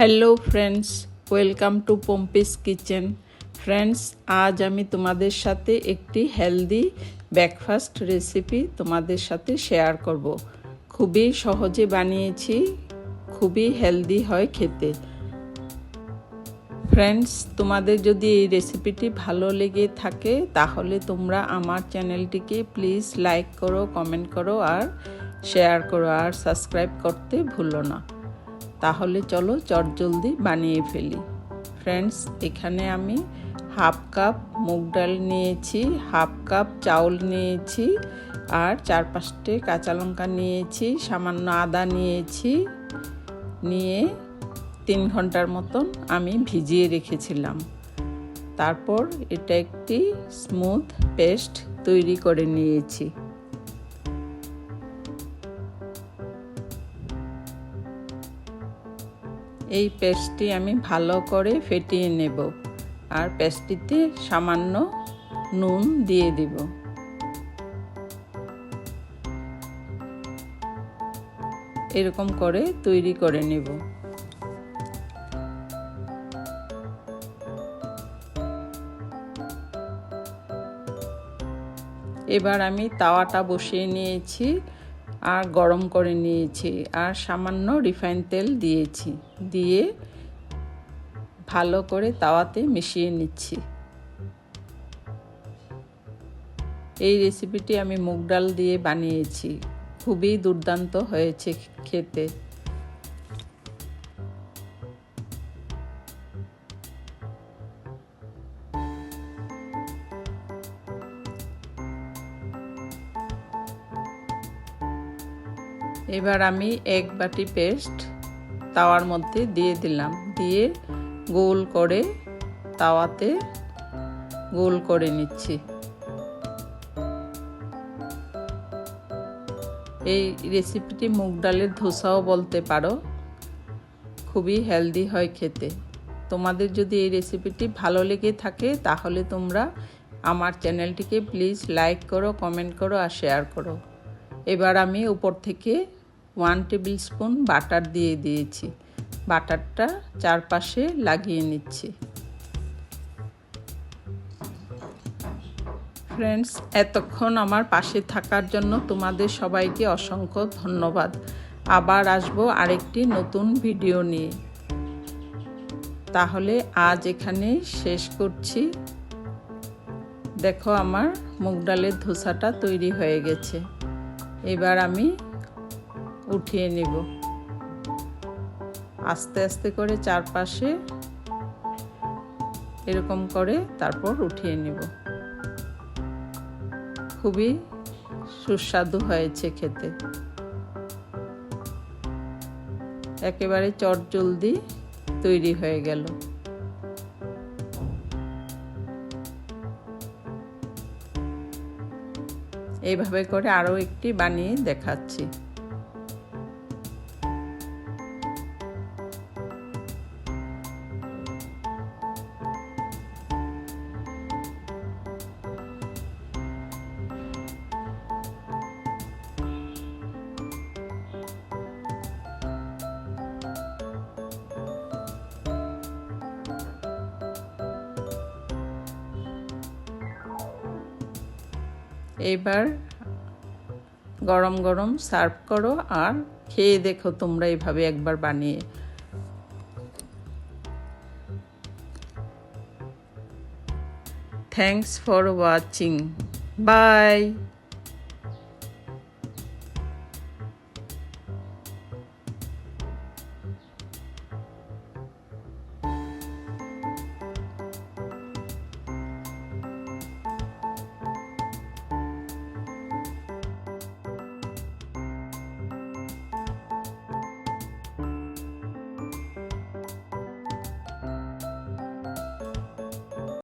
Hello friends welcome to Pompi's kitchen friends আজ আমি তোমাদের সাথে একটি হেলদি ব্রেকফাস্ট রেসিপি তোমাদের সাথে শেয়ার করব। খুবই সহজে বানিয়েছি, খুবই হেলদি হয় খেতে। ফ্রেন্ডস তোমাদের যদি এই রেসিপিটি ভালো লেগে থাকে, তাহলে তোমরা আমার চ্যানেলটিকে প্লিজ লাইক করো কমেন্ট করো আর শেয়ার করো আর সাবস্ক্রাইব করতে ভুলো না। তাহলে চলো চটজলদি বানিয়ে ফেলি। ফ্রেন্ডস এখানে আমি হাফ কাপ মুগ ডাল নিয়েছি, হাফ কাপ চাউল নিয়েছি, আর চার পাঁচটে কাঁচা লঙ্কা নিয়েছি, সামান্য আদা নিয়েছি, নিয়ে তিন ঘণ্টার মতন আমি ভিজিয়ে রেখেছিলাম। তারপর এটা একটি স্মুথ পেস্ট তৈরি করে নিয়েছি। এই পেস্টটি আমি ভালো করে ফেটিয়ে নেব আর পেস্টটিতে সামান্য নুন দিয়ে দেব। এরকম করে তৈরি করে নেব। এবার আমি তাওয়াটা বসিয়ে নিয়েছি। আর গরম করে নিয়েছি আর সামান্য রিফাইন তেল দিয়েছি। দিয়ে ভালো করে তাওয়াতে মিশিয়ে নিচ্ছি। এই রেসিপিটি আমি মুগ ডাল দিয়ে বানিয়েছি। খুবই দুর্দান্ত হয়েছে খেতে। এবার আমি এক বাটি পেস্ট তাওয়ার মধ্যে দিয়ে দিলাম। দিয়ে গোল করে তাওয়াতে গোল করে নিচ্ছি। এই রেসিপিটি মুগ ডালের ধোসাও বলতে পারো। খুবই হেলদি হয় খেতে। তোমাদের যদি এই রেসিপিটি ভালো লেগে থাকে, তাহলে তোমরা আমার চ্যানেলটিকে প্লিজ লাইক করো কমেন্ট করো আর শেয়ার করো। এবার আমি উপর থেকে ওয়ান টেবিল স্পুন বাটার দিয়ে দিয়েছি। বাটারটা চারপাশে লাগিয়ে নিচ্ছি। ফ্রেন্ডস, এতক্ষণ আমার পাশে থাকার জন্য তোমাদের সবাইকে অসংখ্য ধন্যবাদ। আবার আসব আরেকটি নতুন ভিডিও নিয়ে। তাহলে আজ এখানে শেষ করছি। দেখো আমার মুগ ডালের ধোসাটা তৈরি হয়ে গেছে। এবার আমি উঠিয়ে নিব। আস্তে আস্তে করে চারপাশে এরকম করে তারপর উঠিয়ে নিব। খুবই সুস্বাদু হয়েছে খেতে। একেবারে চট জলদি তৈরি হয়ে গেল। এইভাবে করে আরও একটি বানিয়ে দেখাচ্ছি। এবার গরম গরম সার্ভ করো আর খেয়ে দেখো তোমরা এভাবে একবার বানিয়ে। Thanks for watching by